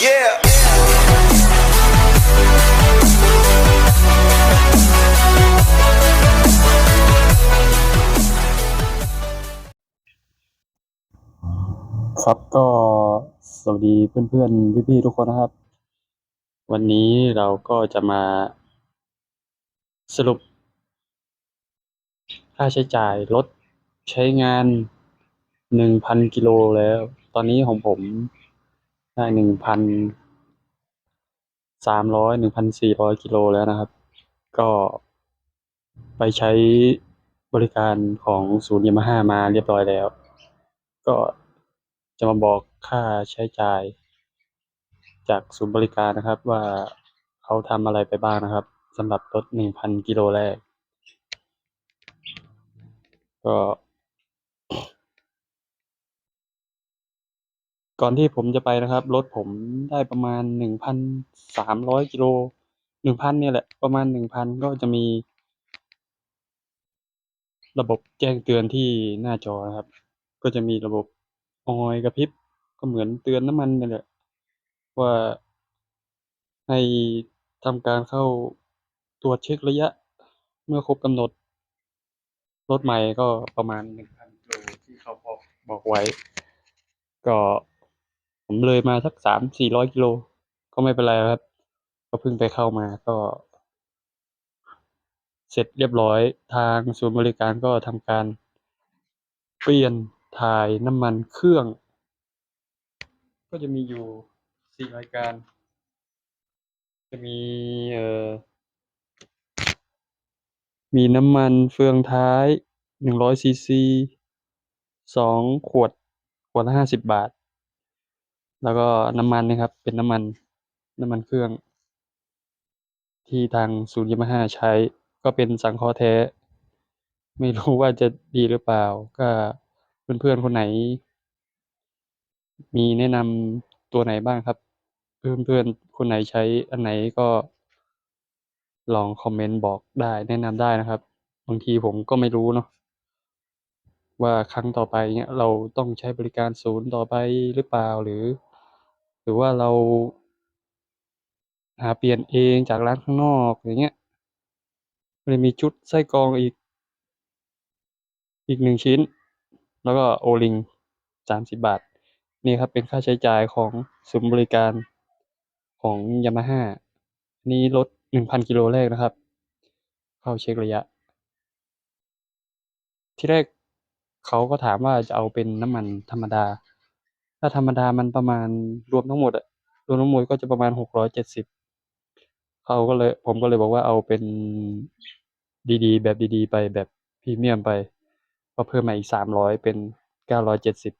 Yeah. ครับก็สวัสดีเพื่อนๆ พี่ๆ ทุกคนนะครับ วันนี้เราก็จะมาสรุป ค่าใช้จ่ายรถใช้งานหนึ่งพันกิโลแล้ว ตอนนี้ของผม ได้หนึ่งพันสามร้อยหนึ่งพันสี่ร้อยกิโลแล้วนะครับ ก็ไปใช้บริการของศูนย์ยามาฮ่ามาเรียบร้อยแล้ว ก็จะมาบอกค่าใช้จ่าย จากศูนย์บริการนะครับว่าเขาทำอะไรไปบ้างนะครับสำหรับรถหนึ่งพันกิโลแรก ก็ ก่อนที่ผมจะไปนะครับ รถผมได้ประมาณหนึ่งพันสามร้อยกิโลหนึ่งพันเนี่ยแหละ ประมาณหนึ่งพันก็จะมี ระบบแจ้งเตือนที่หน้าจอนะครับ ก็จะมีระบบออยกระพริบก็เหมือนเตือนน้ำมันนี่แหละ ว่าให้ทำการเข้าตรวจเช็คระยะเมื่อครบกำหนด รถใหม่ก็ประมาณหนึ่งพันกิโลที่เขาบอกบอกไว้ ก็ ผมเลยมาสักสามสี่ร้อยกิโล ก็ไม่เป็นไรครับ ก็เพิ่งไปเข้ามาก็ เสร็จเรียบร้อยทางศูนย์บริการก็ทำการ เปลี่ยนถ่ายน้ำมันเครื่อง ก็จะมีอยู่สี่รายการ จะมีเอ่อมีน้ำมันเฟืองท้ายหนึ่งร้อยซีซีสองขวดขวดละห้าสิบบาท แล้วก็น้ำมันนะครับ เป็นน้ำมันน้ำมันเครื่อง ที่ทางศูนย์ยามาฮ่าใช้ ก็เป็นสังเคราะห์แท้ ไม่รู้ว่าจะดีหรือเปล่า ก็เพื่อนๆคนไหน มีแนะนำตัวไหนบ้างครับ เพื่อนๆคนไหนใช้อันไหนก็ลองคอมเมนต์บอกได้แนะนำได้นะครับ บางทีผมก็ไม่รู้เนาะว่าครั้งต่อไปเงี้ยเราต้องใช้บริการศูนย์ต่อไปหรือเปล่าหรือ หรือว่าเรา หาเปลี่ยนเองจากร้านข้างนอกอย่างเงี้ยมันมีชุดไส้กรองอีก อีกหนึ่งชิ้น แล้วก็ O-ring สามสิบบาท นี่ครับเป็นค่าใช้จ่ายของศูนย์บริการของยามาฮ่านี่รถหนึ่งพันกิโลแรกนะครับ เข้าเช็คระยะ ที่แรกเขาก็ถามว่าจะเอาเป็นน้ำมันธรรมดา ถ้าธรรมดามันประมาณรวมทั้งหมดอะรวมทั้งหมดก็จะประมาณหกร้อยเจ็ดสิบเขาก็เลย ผมก็เลยบอกว่าเอาเป็นดีๆ แบบดีๆ ไปแบบพรีเมียมไปก็เพิ่มมาอีกสามร้อยเป็นเก้าร้อยเจ็ดสิบ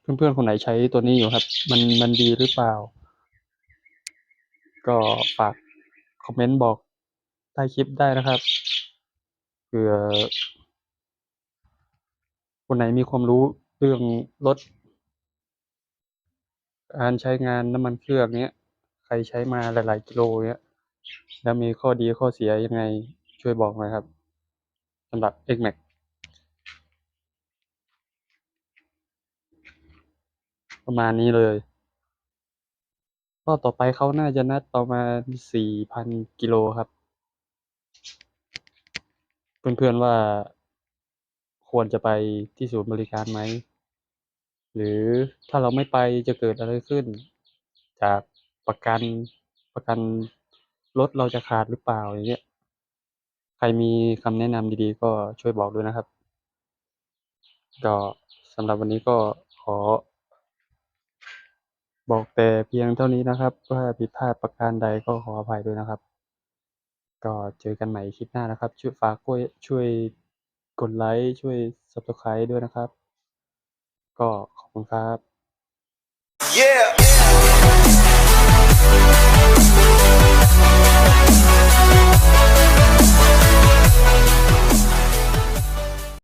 เพื่อนๆ คนไหนใช้ตัวนี้อยู่ครับ มันมันดีหรือเปล่า ก็ฝากคอมเมนต์บอกใต้คลิปได้นะครับเผื่อคนไหนมีความรู้ รื่องรถการใช้งานน้ำมันเครื่องเนี้ย ใครใช้มาหลาย ๆ กิโลเนี้ย แล้วมีข้อดีข้อเสียยังไงช่วยบอกหน่อยครับสำหรับ X-Max ประมาณนี้เลยรอบต่อไปเขาน่าจะนัดประมาณสี่พันกิโลครับ เพื่อนๆว่าควรจะไปที่ศูนย์บริการไหม หรือถ้าเราไม่ไปจะเกิดอะไรขึ้น จากประกันประกันรถเราจะขาดหรือเปล่าอย่างเงี้ยใครมีคำแนะนำดีๆ ก็ช่วยบอกด้วยนะครับ ก็สำหรับวันนี้ก็ขอ บอกแต่เพียงเท่านี้นะครับถ้าผิดพลาดประการใดก็ขออภัยด้วยนะครับ ก็เจอกันใหม่คลิปหน้านะครับ ช่วยฝากกวยช่วยกดไลค์ช่วย Subscribe ด้วยนะครับ ก็ขอบคุณครับ Yeah.